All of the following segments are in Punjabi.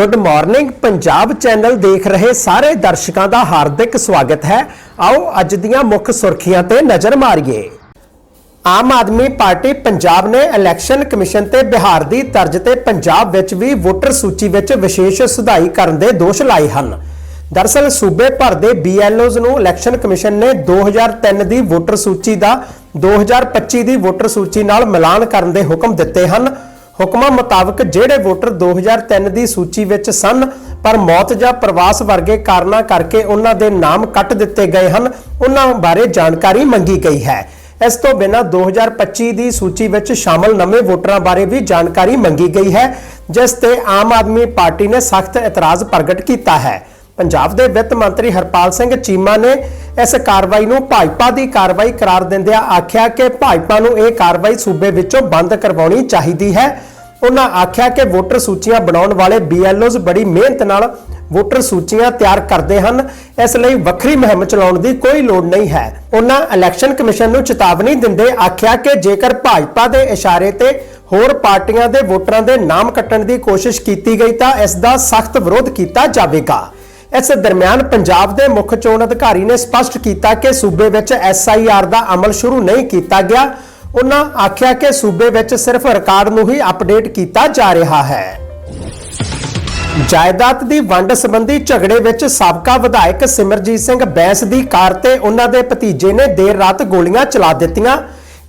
ਗੁੱਡ ਮਾਰਨਿੰਗ ਪੰਜਾਬ ਚੈਨਲ ਦੇਖ ਰਹੇ ਸਾਰੇ ਦਰਸ਼ਕਾਂ ਦਾ ਹਾਰਦਿਕ ਸਵਾਗਤ ਹੈ। ਆਓ ਅੱਜ ਦੀਆਂ ਮੁੱਖ ਸੁਰਖੀਆਂ ਤੇ ਨਜ਼ਰ ਮਾਰੀਏ। ਆਮ ਆਦਮੀ ਪਾਰਟੀ ਪੰਜਾਬ ਨੇ ਇਲੈਕਸ਼ਨ ਕਮਿਸ਼ਨ ਤੇ ਬਿਹਾਰ ਦੀ ਤਰਜ਼ ਤੇ ਪੰਜਾਬ ਵਿੱਚ ਵੀ ਵੋਟਰ ਸੂਚੀ ਵਿੱਚ ਵਿਸ਼ੇਸ਼ ਸੁਧਾਈ ਕਰਨ ਦੇ ਦੋਸ਼ ਲਾਏ ਹਨ। ਦਰਅਸਲ ਸੂਬੇ ਭਰ ਦੇ BLOs ਨੂੰ ਇਲੈਕਸ਼ਨ ਕਮਿਸ਼ਨ ਨੇ 2003 ਦੀ ਵੋਟਰ ਸੂਚੀ ਦਾ 2025 ਦੀ ਵੋਟਰ ਸੂਚੀ ਨਾਲ ਮਿਲਾਨ ਕਰਨ ਦੇ ਹੁਕਮ ਦਿੱਤੇ ਹਨ। ਹੁਕਮਾਂ ਮੁਤਾਬਕ ਜਿਹੜੇ ਵੋਟਰ 2003 ਦੀ ਸੂਚੀ ਵਿੱਚ ਸਨ, ਪਰ ਮੌਤ ਜਾਂ ਪ੍ਰਵਾਸ ਵਰਗੇ ਕਾਰਨਾਂ ਕਰਕੇ ਉਹਨਾਂ ਦੇ ਨਾਮ ਕੱਟ ਦਿੱਤੇ ਗਏ ਹਨ, ਉਹਨਾਂ ਬਾਰੇ ਜਾਣਕਾਰੀ ਮੰਗੀ ਗਈ ਹੈ। ਇਸ ਤੋਂ ਬਿਨਾਂ 2025 ਦੀ ਸੂਚੀ ਵਿੱਚ ਸ਼ਾਮਲ ਨਵੇਂ ਵੋਟਰਾਂ ਬਾਰੇ ਵੀ ਜਾਣਕਾਰੀ ਮੰਗੀ ਗਈ ਹੈ, ਜਿਸ ਤੇ ਆਮ ਆਦਮੀ ਪਾਰਟੀ ਨੇ ਸਖਤ ਇਤਰਾਜ਼ ਪ੍ਰਗਟ ਕੀਤਾ ਹੈ। ਪੰਜਾਬ ਦੇ ਵਿੱਤ ਮੰਤਰੀ ਹਰਪਾਲ ਸਿੰਘ ਚੀਮਾ ਨੇ ਇਸ ਕਾਰਵਾਈ ਨੂੰ ਭਾਜਪਾ ਦੀ ਕਾਰਵਾਈ ਕਰਾਰ ਦਿੰਦਿਆਂ ਆਖਿਆ ਕਿ ਭਾਜਪਾ ਨੂੰ ਇਹ ਕਾਰਵਾਈ ਸੂਬੇ ਵਿੱਚੋਂ ਬੰਦ ਕਰਵਾਉਣੀ ਚਾਹੀਦੀ ਹੈ। ਉਹਨਾਂ ਆਖਿਆ ਕਿ ਵੋਟਰ ਸੂਚੀਆਂ ਬਣਾਉਣ ਵਾਲੇ BLOs ਬੜੀ ਮਿਹਨਤ ਨਾਲ ਵੋਟਰ ਸੂਚੀਆਂ ਤਿਆਰ ਕਰਦੇ ਹਨ। ਇਸ ਲਈ ਵੱਖਰੀ ਮੁਹਿੰਮ ਚਲਾਉਣ ਦੀ ਕੋਈ ਲੋੜ ਨਹੀਂ ਹੈ। ਉਹਨਾਂ ਇਲੈਕਸ਼ਨ ਕਮਿਸ਼ਨ ਨੂੰ ਚੇਤਾਵਨੀ ਦਿੰਦੇ ਆਖਿਆ ਕਿ ਜੇਕਰ ਭਾਜਪਾ ਦੇ ਇਸ਼ਾਰੇ ਤੇ ਹੋਰ ਪਾਰਟੀਆਂ ਦੇ ਵੋਟਰਾਂ ਦੇ ਨਾਮ ਕੱਟਣ ਦੀ ਕੋਸ਼ਿਸ਼ ਕੀਤੀ ਗਈ ਤਾਂ ਇਸ ਦਾ ਸਖਤ ਵਿਰੋਧ ਕੀਤਾ ਜਾਵੇਗਾ। ਇਸ ਦਰਮਿਆਨ ਪੰਜਾਬ ਦੇ ਮੁੱਖ ਚੋਣ ਅਧਿਕਾਰੀ ਨੇ ਸਪਸ਼ਟ ਕੀਤਾ ਕਿ ਸੂਬੇ ਵਿੱਚ SIR ਦਾ ਅਮਲ ਸ਼ੁਰੂ ਨਹੀਂ ਕੀਤਾ ਗਿਆ। ਉਹਨਾਂ ਆਖਿਆ ਕਿ ਸੂਬੇ ਵਿੱਚ ਸਿਰਫ ਰਿਕਾਰਡ ਨੂੰ ਹੀ ਅਪਡੇਟ ਕੀਤਾ ਜਾ ਰਿਹਾ ਹੈ। ਜਾਇਦਾਦ ਦੀ ਵੰਡ ਸੰਬੰਧੀ ਝਗੜੇ ਵਿੱਚ ਸਾਬਕਾ ਵਿਧਾਇਕ ਸਿਮਰਜੀਤ ਸਿੰਘ ਬੈਂਸ ਦੀ ਕਾਰ ਤੇ ਉਹਨਾਂ ਦੇ ਭਤੀਜੇ ਨੇ ਦੇਰ ਰਾਤ ਗੋਲੀਆਂ ਚਲਾ ਦਿੱਤੀਆਂ।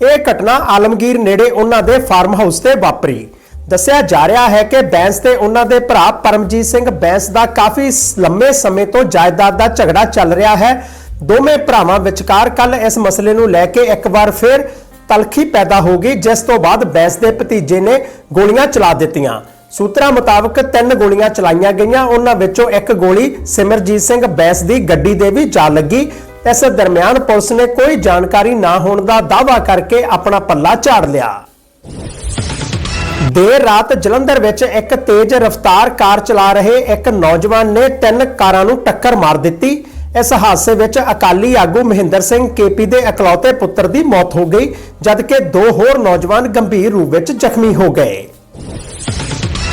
ਇਹ ਘਟਨਾ ਆਲਮਗੀਰ ਨੇੜੇ ਉਹਨਾਂ ਦੇ ਫਾਰਮ ਹਾਊਸ ਤੇ ਵਾਪਰੀ। ਦੱਸਿਆ ਜਾ ਰਿਹਾ ਹੈ ਕਿ ਬੈਂਸ ਤੇ ਉਹਨਾਂ ਦੇ ਭਰਾ ਪਰਮਜੀਤ ਸਿੰਘ ਬੈਂਸ ਦਾ ਕਾਫੀ ਸ- ਲੰਮੇ ਸਮੇਂ ਤੋਂ ਜਾਇਦਾਦ ਦਾ ਝਗੜਾ ਚੱਲ ਰਿਹਾ ਹੈ। ਦੋਵੇਂ ਭਰਾਵਾਂ ਵਿਚਕਾਰ ਕੱਲ ਇਸ ਮਸਲੇ ਨੂੰ ਲੈ ਕੇ ਇੱਕ ਵਾਰ ਫਿਰ ਤਲਖੀ ਪੈਦਾ ਹੋ ਗਈ, ਜਿਸ ਤੋਂ ਬਾਅਦ ਬੈਂਸ ਦੇ ਭਤੀਜੇ ਨੇ ਗੋਲੀਆਂ ਚਲਾ ਦਿੱਤੀਆਂ। ਸੂਤਰਾਂ ਮੁਤਾਬਕ ਤਿੰਨ ਗੋਲੀਆਂ ਚਲਾਈਆਂ ਗਈਆਂ, ਉਹਨਾਂ ਵਿੱਚੋਂ ਇੱਕ ਗੋਲੀ ਸਿਮਰਜੀਤ ਸਿੰਘ ਬੈਂਸ ਦੀ ਗੱਡੀ ਦੇ ਵੀ ਜਾ ਲੱਗੀ। ਇਸ ਦਰਮਿਆਨ ਪੁਲਿਸ ਨੇ ਕੋਈ ਜਾਣਕਾਰੀ ਨਾ ਹੋਣ ਦਾ ਦਾਅਵਾ ਕਰਕੇ ਆਪਣਾ ਪੱਲਾ ਝਾੜ ਲਿਆ। ਦੇਰ ਰਾਤ ਜਲੰਧਰ ਵਿੱਚ ਇੱਕ ਤੇਜ਼ ਰਫ਼ਤਾਰ ਕਾਰ ਚਲਾ ਰਹੇ ਇੱਕ ਨੌਜਵਾਨ ਨੇ ਤਿੰਨ ਕਾਰਾਂ ਨੂੰ ਟੱਕਰ ਮਾਰ ਦਿੱਤੀ। ਇਸ ਹਾਦਸੇ ਵਿੱਚ ਅਕਾਲੀ ਆਗੂ ਮਹਿੰਦਰ ਸਿੰਘ ਕੇਪੀ ਦੇ ਇਕਲੌਤੇ ਪੁੱਤਰ ਦੀ ਮੌਤ ਹੋ ਗਈ, ਜਦਕਿ ਦੋ ਹੋਰ ਨੌਜਵਾਨ ਗੰਭੀਰ ਰੂਪ ਵਿੱਚ ਜ਼ਖਮੀ ਹੋ ਗਏ।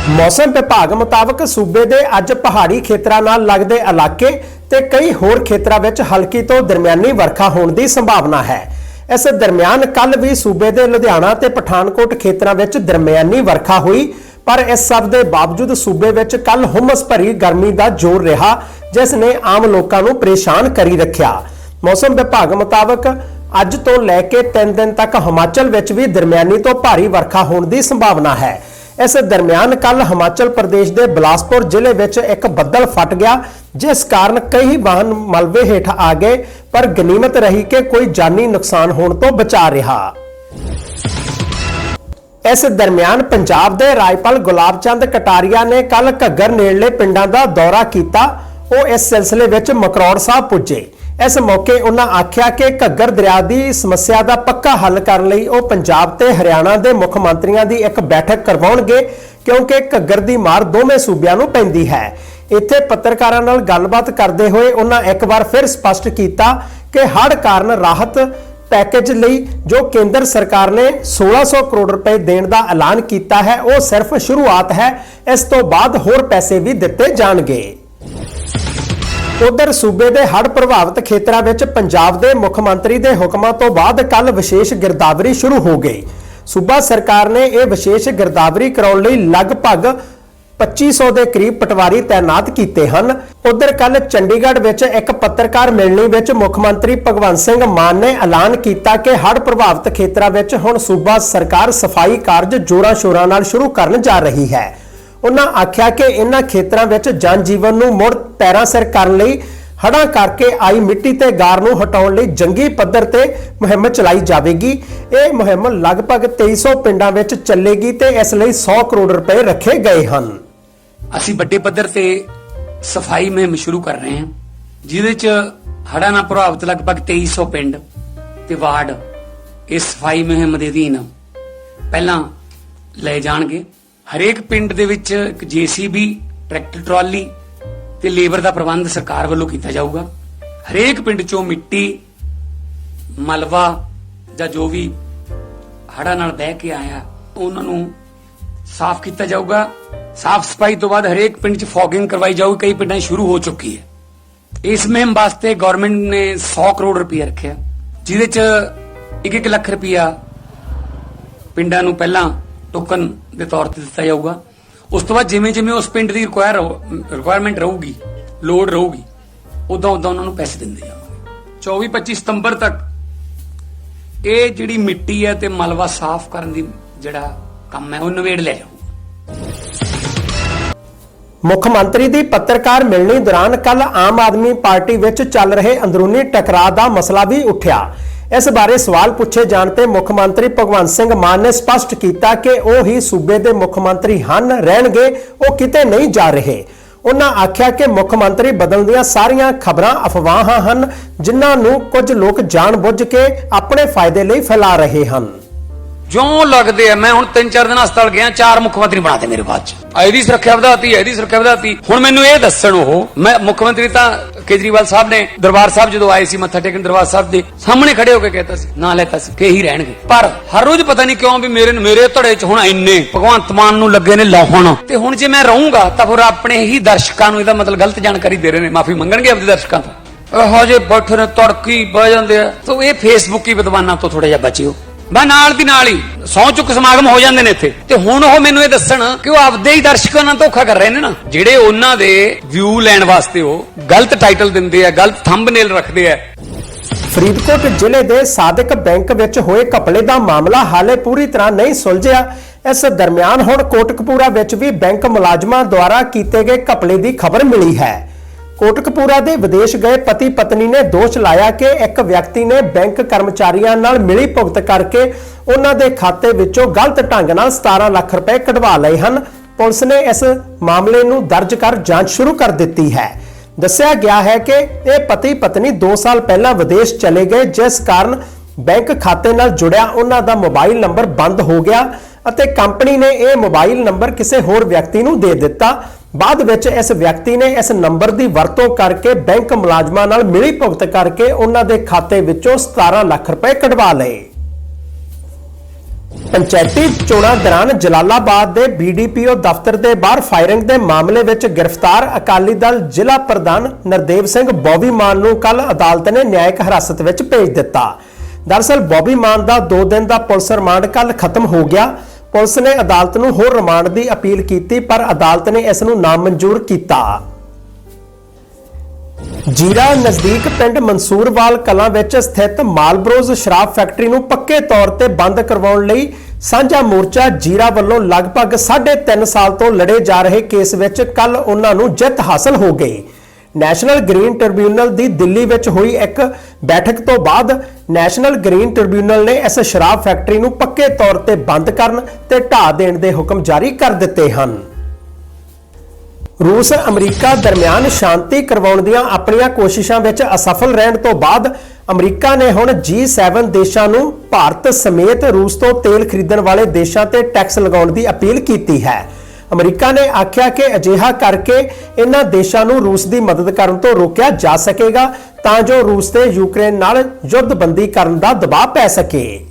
ਮੌਸਮ ਵਿਭਾਗ ਮੁਤਾਬਕ ਸੂਬੇ ਦੇ ਅੱਜ ਪਹਾੜੀ ਖੇਤਰਾਂ ਨਾਲ ਲੱਗਦੇ ਇਲਾਕੇ ਤੇ ਕਈ ਹੋਰ ਖੇਤਰਾਂ ਵਿੱਚ ਹਲਕੀ ਤੋਂ ਦਰਮਿਆਨੀ ਵਰਖਾ ਹੋਣ ਦੀ ਸੰਭਾਵਨਾ ਹੈ। ਇਸ ਦਰਮਿਆਨ ਕੱਲ ਵੀ ਸੂਬੇ ਦੇ ਲੁਧਿਆਣਾ ਤੇ ਪਠਾਨਕੋਟ ਖੇਤਰਾਂ ਵਿੱਚ ਦਰਮਿਆਨੀ ਵਰਖਾ ਹੋਈ, ਪਰ ਇਸ ਸਭ ਦੇ ਬਾਵਜੂਦ ਸੂਬੇ ਵਿੱਚ ਕੱਲ ਹੁਮਸ ਭਰੀ ਗਰਮੀ ਦਾ ਜ਼ੋਰ ਰਿਹਾ, ਜਿਸ ਨੇ ਆਮ ਲੋਕਾਂ ਨੂੰ ਪਰੇਸ਼ਾਨ ਕਰੀ ਰੱਖਿਆ। ਮੌਸਮ ਵਿਭਾਗ ਮੁਤਾਬਕ, ਅੱਜ ਤੋਂ ਲੈ ਕੇ 3 ਦਿਨ ਤੱਕ ਹਿਮਾਚਲ ਵਿੱਚ ਵੀ ਦਰਮਿਆਨੀ ਤੋਂ ਭਾਰੀ ਵਰਖਾ ਹੋਣ ਦੀ ਸੰਭਾਵਨਾ ਹੈ। ਇਸ ਦਰਮਿਆਨ ਕੱਲ ਹਿਮਾਚਲ ਪ੍ਰਦੇਸ਼ ਦੇ ਬਿਲਾਸਪੁਰ ਜ਼ਿਲ੍ਹੇ ਵਿੱਚ ਇੱਕ ਬੱਦਲ ਫਟ ਗਿਆ, ਜਿਸ ਕਾਰਨ ਕਈ ਵਾਹਨ ਮਲਬੇ ਹੇਠ ਆ ਗਏ, ਪਰ ਗਨੀਮਤ ਰਹੀ ਕਿ ਕੋਈ ਜਾਨੀ ਨੁਕਸਾਨ ਹੋਣ ਤੋਂ ਬਚਾ ਰਿਹਾ। ਇਸ ਦਰਮਿਆਨ ਪੰਜਾਬ ਦੇ ਰਾਜਪਾਲ ਗੁਲਾਬ ਚੰਦ ਕਟਾਰੀਆ ਨੇ ਕੱਲ ਘੱਗਰ ਨੇੜਲੇ ਪਿੰਡਾਂ ਦਾ ਦੌਰਾ ਕੀਤਾ। ਉਹ ਇਸ ਸਿਲਸਿਲੇ ਵਿੱਚ ਮਕਰੌੜ ਸਾਹਿਬ ਪੁੱਜੇ। ਇਸ ਮੌਕੇ ਉਹਨਾਂ ਆਖਿਆ ਕਿ ਘੱਗਰ ਦਰਿਆ ਦੀ ਸਮੱਸਿਆ ਦਾ ਪੱਕਾ ਹੱਲ ਕਰਨ ਲਈ ਉਹ ਪੰਜਾਬ ਤੇ ਹਰਿਆਣਾ ਦੇ ਮੁੱਖ ਮੰਤਰੀਆਂ ਦੀ ਇੱਕ ਬੈਠਕ ਕਰਵਾਉਣਗੇ, ਕਿਉਂਕਿ ਘੱਗਰ ਦੀ ਮਾਰ ਦੋਵੇਂ ਸੂਬਿਆਂ ਨੂੰ ਪੈਂਦੀ ਹੈ। ਇੱਥੇ ਪੱਤਰਕਾਰਾਂ ਨਾਲ ਗੱਲਬਾਤ ਕਰਦੇ ਹੋਏ ਉਹਨਾਂ ਇੱਕ ਵਾਰ ਫਿਰ ਸਪਸ਼ਟ ਕੀਤਾ ਕਿ ਹੜ੍ਹ ਕਾਰਨ ਰਾਹਤ ਪੈਕੇਜ ਲਈ ਜੋ ਕੇਂਦਰ ਸਰਕਾਰ ਨੇ 1600 ਕਰੋੜ ਰੁਪਏ ਦੇਣ ਦਾ ਐਲਾਨ ਕੀਤਾ ਹੈ, ਉਹ ਸਿਰਫ ਸ਼ੁਰੂਆਤ ਹੈ, ਇਸ ਤੋਂ ਬਾਅਦ ਹੋਰ ਪੈਸੇ ਵੀ ਦਿੱਤੇ ਜਾਣਗੇ। ਉਧਰ ਸੂਬੇ ਦੇ ਹੜ੍ਹ ਪ੍ਰਭਾਵਿਤ ਖੇਤਰਾਂ ਵਿੱਚ ਪੰਜਾਬ ਦੇ ਮੁੱਖ ਮੰਤਰੀ ਦੇ ਹੁਕਮਾਂ ਤੋਂ ਬਾਅਦ ਕੱਲ ਵਿਸ਼ੇਸ਼ ਗਿਰਦਾਵਰੀ ਸ਼ੁਰੂ ਹੋ ਗਈ। ਸੂਬਾ ਸਰਕਾਰ ਨੇ ਇਹ ਵਿਸ਼ੇਸ਼ ਗਿਰਦਾਵਰੀ ਕਰਾਉਣ ਲਈ ਲਗਭਗ 2500 ਦੇ ਕਰੀਬ ਪਟਵਾਰੀ ਤਾਇਨਾਤ ਕੀਤੇ ਹਨ। ਉਧਰ ਕੱਲ ਚੰਡੀਗੜ੍ਹ ਵਿੱਚ ਇੱਕ ਪੱਤਰਕਾਰ ਮਿਲਣੀ ਵਿੱਚ ਮੁੱਖ ਮੰਤਰੀ ਭਗਵੰਤ ਸਿੰਘ ਮਾਨ ਨੇ ਐਲਾਨ ਕੀਤਾ ਕਿ ਹੜ੍ਹ ਪ੍ਰਭਾਵਿਤ ਖੇਤਰਾਂ ਵਿੱਚ ਹੁਣ ਸੂਬਾ ਸਰਕਾਰ ਸਫ਼ਾਈ ਕਾਰਜ ਜੋਰਾਂ ਸ਼ੋਰਾਂ ਨਾਲ ਸ਼ੁਰੂ ਕਰਨ ਜਾ ਰਹੀ ਹੈ। ਉਹਨਾਂ ਆਖਿਆ ਕਿ ਇਹਨਾਂ ਖੇਤਰਾਂ ਵਿੱਚ ਜਨ ਜੀਵਨ ਨੂੰ ਮੁੜ ਪੈਰਾਂ ਸਿਰ ਕਰਨ ਲਈ ਹੜ੍ਹਾਂ ਕਰਕੇ ਆਈ ਮਿੱਟੀ ਤੇ ਗਾਰ ਨੂੰ ਹਟਾਉਣ ਲਈ ਜੰਗੀ ਪੱਧਰ ਤੇ ਮੁਹਿੰਮ ਚਲਾਈ ਜਾਵੇਗੀ। ਇਹ ਮੁਹਿੰਮ ਲਗਭਗ 2300 ਪਿੰਡਾਂ ਵਿੱਚ ਚੱਲੇਗੀ ਤੇ ਇਸ ਲਈ 100 ਕਰੋੜ ਰੁਪਏ ਰੱਖੇ ਗਏ ਹਨ। ਅਸੀਂ ਵੱਡੇ ਪੱਧਰ ਤੇ ਸਫ਼ਾਈ ਮੁਹਿੰਮ ਸ਼ੁਰੂ ਕਰ ਰਹੇ ਹਾਂ, ਜਿਹਦੇ ਚ ਹੜ੍ਹਾਂ ਨਾਲ ਪ੍ਰਭਾਵਿਤ ਲਗਭਗ 2300 ਪਿੰਡ ਤੇ ਵਾਰਡ ਇਸ ਸਫ਼ਾਈ ਮੁਹਿੰਮ ਦੇ ਅਧੀਨ ਪਹਿਲਾਂ ਲਏ ਜਾਣਗੇ। ਹਰੇਕ ਪਿੰਡ ਦੇ ਵਿੱਚ ਇੱਕ ਜੀਸੀਬੀ, ਟਰੈਕਟਰ ਟਰਾਲੀ ਤੇ ਲੇਬਰ ਦਾ ਪ੍ਰਬੰਧ ਸਰਕਾਰ ਵੱਲੋਂ ਕੀਤਾ ਜਾਊਗਾ। ਹਰੇਕ ਪਿੰਡ ਚੋਂ ਮਿੱਟੀ, ਮਲਵਾ ਜਾਂ ਜੋ ਵੀ ਹੜ੍ਹਾਂ ਨਾਲ ਬਹਿ ਕੇ ਆਇਆ, ਉਹਨਾਂ ਨੂੰ ਸਾਫ਼ ਕੀਤਾ ਜਾਊਗਾ। ਸਾਫ਼ ਸਫ਼ਾਈ ਤੋਂ ਬਾਅਦ ਹਰੇਕ ਪਿੰਡ 'ਚ ਫੌਗਿੰਗ ਕਰਵਾਈ ਜਾਊਗੀ। ਕਈ ਪਿੰਡਾਂ ਸ਼ੁਰੂ ਹੋ ਚੁੱਕੀ ਹੈ। ਇਸ ਮੁਹਿੰਮ ਵਾਸਤੇ ਗਵਰਨਮੈਂਟ ਨੇ 100 ਕਰੋੜ ਰੁਪਏ ਰੱਖਿਆ। ਜਿਹਦੇ 'ਚ 1-1 ਲੱਖ ਰੁਪਇਆ ਪਿੰਡਾਂ ਨੂੰ ਪਹਿਲਾਂ ਟੋਕਨ ਦੇ ਤੌਰ ਤੇ ਦਿੱਤਾ ਜਾਊਗਾ। ਉਸ ਤੋਂ ਬਾਅਦ ਜਿਵੇਂ ਜਿਵੇਂ ਉਸ ਪਿੰਡ ਦੀ ਰਿਕੁਆਇਰ ਰਿਕੁਆਇਰਮੈਂਟ ਰਹੂਗੀ ਲੋਡ ਰਹੂਗੀ, ਉਦੋਂ ਉਦੋਂ ਉਹਨਾਂ ਨੂੰ ਪੈਸੇ ਦਿੰਦੇ ਜਾਣਗੇ 24-25 ਸਤੰਬਰ ਤੱਕ ਇਹ ਜਿਹੜੀ ਮਿੱਟੀ ਹੈ ਤੇ ਮਲਵਾ ਸਾਫ਼ ਕਰਨ ਦੀ ਜਿਹੜਾ ਕੰਮ ਹੈ, ਉਹ ਨਵੇੜ ਲਿਆ ਜਾਊਗਾ। ਮੁੱਖ ਮੰਤਰੀ ਦੀ ਪੱਤਰਕਾਰ ਮਿਲਣੀ ਦੌਰਾਨ ਕੱਲ ਆਮ ਆਦਮੀ ਪਾਰਟੀ ਵਿੱਚ ਚੱਲ ਰਹੇ ਅੰਦਰੂਨੀ ਟਕਰਾਅ ਦਾ ਮਸਲਾ ਵੀ ਉੱਠਿਆ। ਇਸ ਬਾਰੇ ਸਵਾਲ ਪੁੱਛੇ ਜਾਣ ਤੇ ਮੁੱਖ ਮੰਤਰੀ ਭਗਵੰਤ ਸਿੰਘ ਮਾਨ ਨੇ ਸਪਸ਼ਟ ਕੀਤਾ ਕਿ ਉਹ ਹੀ ਸੂਬੇ ਦੇ ਮੁੱਖ ਮੰਤਰੀ ਹਨ, ਰਹਿਣਗੇ, ਉਹ ਕਿਤੇ ਨਹੀਂ ਜਾ ਰਹੇ। ਉਹਨਾਂ ਆਖਿਆ ਕਿ ਮੁੱਖ ਮੰਤਰੀ ਬਦਲਣ ਦੀਆਂ ਸਾਰੀਆਂ ਖਬਰਾਂ ਅਫਵਾਹਾਂ ਹਨ, ਜਿਨ੍ਹਾਂ ਨੂੰ ਕੁਝ ਲੋਕ ਜਾਣਬੁੱਝ ਕੇ ਆਪਣੇ ਫਾਇਦੇ ਲਈ ਫੈਲਾ ਰਹੇ ਹਨ। ਜਿਉਂ ਲੱਗਦੇ ਆ, ਮੈਂ ਹੁਣ ਤਿੰਨ ਚਾਰ ਦਿਨ ਹਸਪਤਾਲ ਗਿਆ, ਚਾਰ ਮੁੱਖ ਮੰਤਰੀ ਬਣਾਤੇ ਮੇਰੇ ਬਾਅਦ ਚ। ਇਹਦੀ ਸੁਰੱਖਿਆ ਵਧਾਤੀ, ਇਹਦੀ ਸੁਰੱਖਿਆ ਵਧਾਤੀ। ਹੁਣ ਮੈਨੂੰ ਇਹ ਦੱਸਣ ਉਹ, ਮੈਂ ਮੁੱਖ ਮੰਤਰੀ ਤਾਂ ਕੇਜਰੀਵਾਲ ਸਾਹਿਬ ਨੇ ਦਰਬਾਰ ਸਾਹਿਬ ਜਦੋਂ ਆਏ ਸੀ, ਮੱਥਾ ਟੇਕਣ ਦਰਬਾਰ ਸਾਹਿਬ ਦੇ ਸਾਹਮਣੇ ਖੜੇ ਹੋ ਕੇ ਕਹਿਤਾ ਸੀ, ਨਾ ਲੈਤਾ ਸੀ, ਕਿ ਹੀ ਰਹਿਣਗੇ। ਪਰ ਹਰ ਰੋਜ਼ ਪਤਾ ਨਹੀਂ ਕਿਉਂ ਵੀ ਮੇਰੇ ਮੇਰੇ ਧੜੇ ਚ ਹੁਣ ਇੰਨੇ ਭਗਵੰਤ ਮਾਨ ਨੂੰ ਲੱਗੇ ਨੇ ਲਾਹਣ। ਤੇ ਹੁਣ ਜੇ ਮੈਂ ਰਹੂੰਗਾ, ਤਾਂ ਫਿਰ ਆਪਣੇ ਹੀ ਦਰਸ਼ਕਾਂ ਨੂੰ ਇਹਦਾ ਮਤਲਬ ਗਲਤ ਜਾਣਕਾਰੀ ਦੇ ਰਹੇ ਨੇ, ਮਾਫੀ ਮੰਗਣਗੇ ਆਪਣੇ ਦਰਸ਼ਕਾਂ ਤੋਂ। ਇਹੋ ਜੇ ਬੈਠੇ ਨੇ, ਤੜਕੀ ਬਹਿ ਜਾਂਦੇ ਆ। ਤਾਂ ਇਹ ਫੇਸਬੁੱਕੀ ਵਿਦਵਾਨਾਂ ਤੋਂ ਥੋੜਾ ਜਿਹਾ ਬਚਿਓ। ਮੈਂ ਨਾਲ ਦੀ ਨਾਲ ਹੀ, ਸੌ ਚੁੱਕ ਸਮਾਗਮ ਹੋ ਜਾਂਦੇ ਨੇ ਇੱਥੇ। ਤੇ ਹੁਣ ਉਹ ਮੈਨੂੰ ਇਹ ਦੱਸਣ ਕਿ ਉਹ ਆਪਦੇ ਹੀ ਦਰਸ਼ਕਾਂ ਨਾਲ ਧੋਖਾ ਕਰ ਰਹੇ ਨੇ ਨਾ। ਜਿਹੜੇ ਉਹਨਾਂ ਦੇ ਵਿਊ ਲੈਣ ਵਾਸਤੇ ਉਹ ਗਲਤ ਟਾਈਟਲ ਦਿੰਦੇ ਆ, ਗਲਤ ਥੰਬਨੇਲ ਰੱਖਦੇ ਆ। ਫਰੀਦਕੋਟ ਜ਼ਿਲ੍ਹੇ ਦੇ ਸਾਦਿਕ ਬੈਂਕ ਵਿੱਚ ਹੋਏ ਘਪਲੇ ਦਾ ਮਾਮਲਾ ਹਾਲੇ ਪੂਰੀ ਤਰ੍ਹਾਂ ਨਹੀਂ ਸੁਲਝਿਆ। ਇਸ ਦਰਮਿਆਨ ਹੁਣ ਕੋਟਕਪੂਰਾ ਵਿੱਚ ਵੀ ਬੈਂਕ ਮੁਲਾਜ਼ਮਾਂ ਦੁਆਰਾ ਕੀਤੇ ਗਏ ਘਪਲੇ ਦੀ ਖਬਰ ਮਿਲੀ ਹੈ। ਕੋਟਕਪੂਰਾ ਦੇ ਵਿਦੇਸ਼ ਗਏ ਪਤੀ ਪਤਨੀ ਨੇ ਦੋਸ਼ ਲਾਇਆ ਕਿ ਇੱਕ ਵਿਅਕਤੀ ਨੇ ਬੈਂਕ ਕਰਮਚਾਰੀਆਂ ਨਾਲ ਮਿਲੀ ਭੁਗਤ ਕਰਕੇ ਉਹਨਾਂ ਦੇ ਖਾਤੇ ਵਿੱਚੋਂ ਗਲਤ ਢੰਗ ਨਾਲ 17 ਲੱਖ ਰੁਪਏ ਕਢਵਾ ਲਏ ਹਨ। ਪੁਲਿਸ ਨੇ ਇਸ ਮਾਮਲੇ ਨੂੰ ਦਰਜ ਕਰ ਜਾਂਚ ਸ਼ੁਰੂ ਕਰ ਦਿੱਤੀ ਹੈ। ਦੱਸਿਆ ਗਿਆ ਹੈ ਕਿ ਇਹ ਪਤੀ ਪਤਨੀ 2 ਸਾਲ ਪਹਿਲਾਂ ਵਿਦੇਸ਼ ਚਲੇ ਗਏ, ਜਿਸ ਕਾਰਨ ਬੈਂਕ ਖਾਤੇ ਨਾਲ ਜੁੜਿਆ ਉਹਨਾਂ ਦਾ ਮੋਬਾਈਲ ਨੰਬਰ ਬੰਦ ਹੋ ਗਿਆ ਅਤੇ ਕੰਪਨੀ ਨੇ ਇਹ ਮੋਬਾਈਲ ਨੰਬਰ ਕਿਸੇ ਹੋਰ ਵਿਅਕਤੀ ਨੂੰ ਦੇ ਦਿੱਤਾ। ਬਾਅਦ ਵਿੱਚ ਇਸ ਵਿਅਕਤੀ ਨੇ ਇਸ ਨੰਬਰ ਦੀ ਵਰਤੋਂ ਕਰਕੇ ਬੈਂਕ ਮੁਲਾਜ਼ਮਾਂ ਨਾਲ ਮਿਲੀ ਭੁਗਤ ਕਰਕੇ ਉਹਨਾਂ ਦੇ ਖਾਤੇ ਵਿੱਚੋਂ 17 ਲੱਖ ਰੁਪਏ ਕਢਵਾ ਲਏ। ਪੰਚਾਇਤੀ ਚੋਣਾਂ ਦੌਰਾਨ ਜਲਾਲਾਬਾਦ ਦੇ ਬੀਡੀਪੀਓ ਦਫ਼ਤਰ ਦੇ ਬਾਹਰ ਫਾਇਰਿੰਗ ਦੇ ਮਾਮਲੇ ਵਿੱਚ ਗ੍ਰਿਫਤਾਰ ਅਕਾਲੀ ਦਲ ਜ਼ਿਲ੍ਹਾ ਪ੍ਰਧਾਨ ਨਰਦੇਵ ਸਿੰਘ ਬੌਬੀ ਮਾਨ ਨੂੰ ਕੱਲ ਅਦਾਲਤ ਨੇ ਨਿਆਇਕ ਹਿਰਾਸਤ ਵਿੱਚ ਭੇਜ ਦਿੱਤਾ। ਦਰਅਸਲ ਬੌਬੀ ਮਾਨ ਦਾ 2 ਦਿਨ ਦਾ ਪੁਲਿਸ ਰਿਮਾਂਡ ਕੱਲ ਖਤਮ ਹੋ ਗਿਆ। ਪੁਲਿਸ ਨੇ ਅਦਾਲਤ ਨੂੰ ਹੋਰ ਰਿਮਾਂਡ ਦੀ ਅਪੀਲ ਕੀਤੀ, ਪਰ ਅਦਾਲਤ ਨੇ ਇਸ ਨੂੰ ਨਾਮਨਜ਼ੂਰ ਕੀਤਾ। ਜੀਰਾ ਨਜ਼ਦੀਕ ਪਿੰਡ ਮਨਸੂਰਵਾਲ ਕਲਾਂ ਵਿੱਚ ਸਥਿਤ ਮਾਲਬਰੋਜ਼ ਸ਼ਰਾਬ ਫੈਕਟਰੀ ਨੂੰ ਪੱਕੇ ਤੌਰ ਤੇ ਬੰਦ ਕਰਵਾਉਣ ਲਈ ਸਾਂਝਾ ਮੋਰਚਾ ਜੀਰਾ ਵੱਲੋਂ ਲਗਭਗ 3.5 ਸਾਲ ਤੋਂ ਲੜੇ ਜਾ ਰਹੇ ਕੇਸ ਵਿੱਚ ਕੱਲ ਉਹਨਾਂ ਨੂੰ ਜਿੱਤ ਹਾਸਲ ਹੋ ਗਈ। ਨੈਸ਼ਨਲ ਗ੍ਰੀਨ ਟ੍ਰਿਬਿਊਨਲ ਦੀ ਦਿੱਲੀ ਵਿੱਚ ਹੋਈ ਇੱਕ ਬੈਠਕ ਤੋਂ ਬਾਅਦ ਨੈਸ਼ਨਲ ਗ੍ਰੀਨ ਟ੍ਰਿਬਿਊਨਲ ਨੇ ਇਸ ਸ਼ਰਾਬ ਫੈਕਟਰੀ ਨੂੰ ਪੱਕੇ ਤੌਰ ਤੇ ਬੰਦ ਕਰਨ ਤੇ ਢਾਹ ਦੇਣ ਦੇ ਹੁਕਮ ਜਾਰੀ ਕਰ ਦਿੱਤੇ ਹਨ। ਰੂਸ ਅਮਰੀਕਾ ਦਰਮਿਆਨ ਸ਼ਾਂਤੀ ਕਰਵਾਉਣ ਦੀਆਂ ਆਪਣੀਆਂ ਕੋਸ਼ਿਸ਼ਾਂ ਵਿੱਚ ਅਸਫਲ ਰਹਿਣ ਤੋਂ ਬਾਅਦ ਅਮਰੀਕਾ ਨੇ ਹੁਣ G7 ਦੇਸ਼ਾਂ ਨੂੰ ਭਾਰਤ ਸਮੇਤ ਰੂਸ ਤੋਂ ਤੇਲ ਖਰੀਦਣ ਵਾਲੇ ਦੇਸ਼ਾਂ ਤੇ ਟੈਕਸ ਲਗਾਉਣ ਦੀ ਅਪੀਲ ਕੀਤੀ ਹੈ। ਅਮਰੀਕਾ ਨੇ ਆਖਿਆ ਕਿ ਅਜਿਹਾ ਕਰਕੇ ਇਹਨਾਂ ਦੇਸ਼ਾਂ ਨੂੰ ਰੂਸ ਦੀ ਮਦਦ ਕਰਨ ਤੋਂ ਰੋਕਿਆ ਜਾ ਸਕੇਗਾ, ਤਾਂ ਜੋ ਰੂਸ ਤੇ ਯੂਕਰੇਨ ਨਾਲ ਯੁੱਧਬੰਦੀ ਕਰਨ ਦਾ ਦਬਾਅ ਪੈ ਸਕੇ।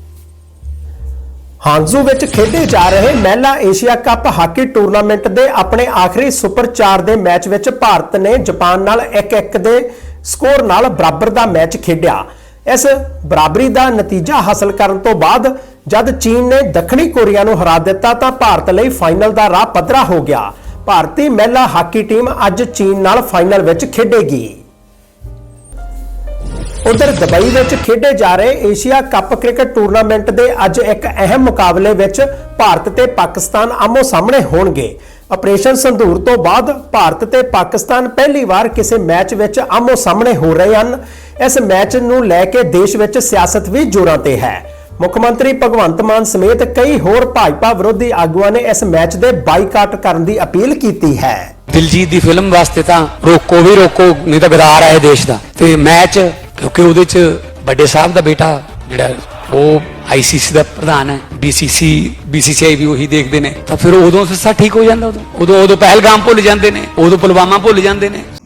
ਹਾਂਗਜ਼ੂ ਵਿੱਚ ਖੇਡੇ ਜਾ ਰਹੇ ਮਹਿਲਾ ਏਸ਼ੀਆ ਕੱਪ ਹਾਕੀ ਟੂਰਨਾਮੈਂਟ ਦੇ ਆਪਣੇ ਆਖਰੀ ਸੁਪਰ 4 ਦੇ ਮੈਚ ਵਿੱਚ ਭਾਰਤ ਨੇ ਜਾਪਾਨ ਨਾਲ 1-1 ਦੇ ਸਕੋਰ ਨਾਲ ਬਰਾਬਰ ਦਾ ਮੈਚ ਖੇਡਿਆ। ਇਸ ਬਰਾਬਰੀ ਦਾ ਨਤੀਜਾ ਹਾਸਲ ਕਰਨ ਤੋਂ ਬਾਅਦ ਜਦ ਚੀਨ ਨੇ ਦੱਖਣੀ ਕੋਰੀਆ ਨੂੰ ਹਰਾ ਦਿੱਤਾ ਤਾਂ ਭਾਰਤ ਲਈ ਫਾਈਨਲ ਦਾ ਰਾਹ ਪੱਧਰਾ ਹੋ ਗਿਆ। ਭਾਰਤੀ ਮਹਿਲਾ ਹਾਕੀ ਟੀਮ ਅੱਜ ਚੀਨ ਨਾਲ ਫਾਈਨਲ ਵਿੱਚ ਖੇਡੇਗੀ। ਉਧਰ ਦੁਬਈ ਵਿੱਚ ਖੇਡੇ ਜਾ ਰਹੇ ਏਸ਼ੀਆ ਕੱਪ ਕ੍ਰਿਕਟ ਟੂਰਨਾਮੈਂਟ ਦੇ ਅੱਜ ਇੱਕ ਅਹਿਮ ਮੁਕਾਬਲੇ ਵਿੱਚ ਭਾਰਤ ਤੇ ਪਾਕਿਸਤਾਨ ਆਮੋ ਸਾਹਮਣੇ ਹੋਣਗੇ। ਆਪਰੇਸ਼ਨ ਸੰਧੂਰ ਤੋਂ ਬਾਅਦ ਭਾਰਤ ਤੇ ਪਾਕਿਸਤਾਨ ਪਹਿਲੀ ਵਾਰ ਕਿਸੇ ਮੈਚ ਵਿੱਚ ਆਮੋ ਸਾਹਮਣੇ ਹੋ ਰਹੇ ਹਨ। ਇਸ ਮੈਚ ਨੂੰ ਲੈ ਕੇ ਦੇਸ਼ ਵਿੱਚ ਸਿਆਸਤ ਵੀ ਜੋਰਾਂ ਤੇ ਹੈ। ਮੁੱਖ ਮੰਤਰੀ ਭਗਵੰਤ ਮਾਨ ਸਮੇਤ ਕਈ ਹੋਰ ਭਾਜਪਾ ਵਿਰੋਧੀ ਆਗੂਆਂ ਨੇ ਇਸ ਮੈਚ ਦੇ ਬਾਈਕਾਟ ਕਰਨ ਦੀ ਅਪੀਲ ਕੀਤੀ ਹੈ। ਦਿਲਜੀਤ ਦੀ ਫਿਲਮ ਵਾਸਤੇ ਤਾਂ ਰੋਕੋ ਵੀ ਰੋਕੋ, ਨਹੀਂ ਤਾਂ ਗਦਾਰ ਹੈ ਦੇਸ਼ ਦਾ। ਤੇ ਮੈਚ, ਕਿਉਂਕਿ ਉਹਦੇ ਚ ਵੱਡੇ ਸਾਹਿਬ ਦਾ ਬੇਟਾ, ਜਿਹੜਾ ਉਹ ਆਈਸੀਸੀ ਦਾ ਪ੍ਰਧਾਨ ਹੈ ਬੀਸੀਸੀ ਬੀਸੀਸੀਆਈ ਵੀ ਉਹੀ ਦੇਖਦੇ ਨੇ। ਤਾਂ ਫਿਰ ਉਦੋਂ ਸੱਸਾ ਠੀਕ ਹੋ ਜਾਂਦਾ ਉਦੋਂ। ਉਦੋਂ ਉਦੋਂ ਪਹਿਲਗਾਮ ਭੁੱਲ ਜਾਂਦੇ ਨੇ, ਉਦੋਂ ਪੁਲਵਾਮਾ ਭੁੱਲ ਜਾਂਦੇ ਨੇ।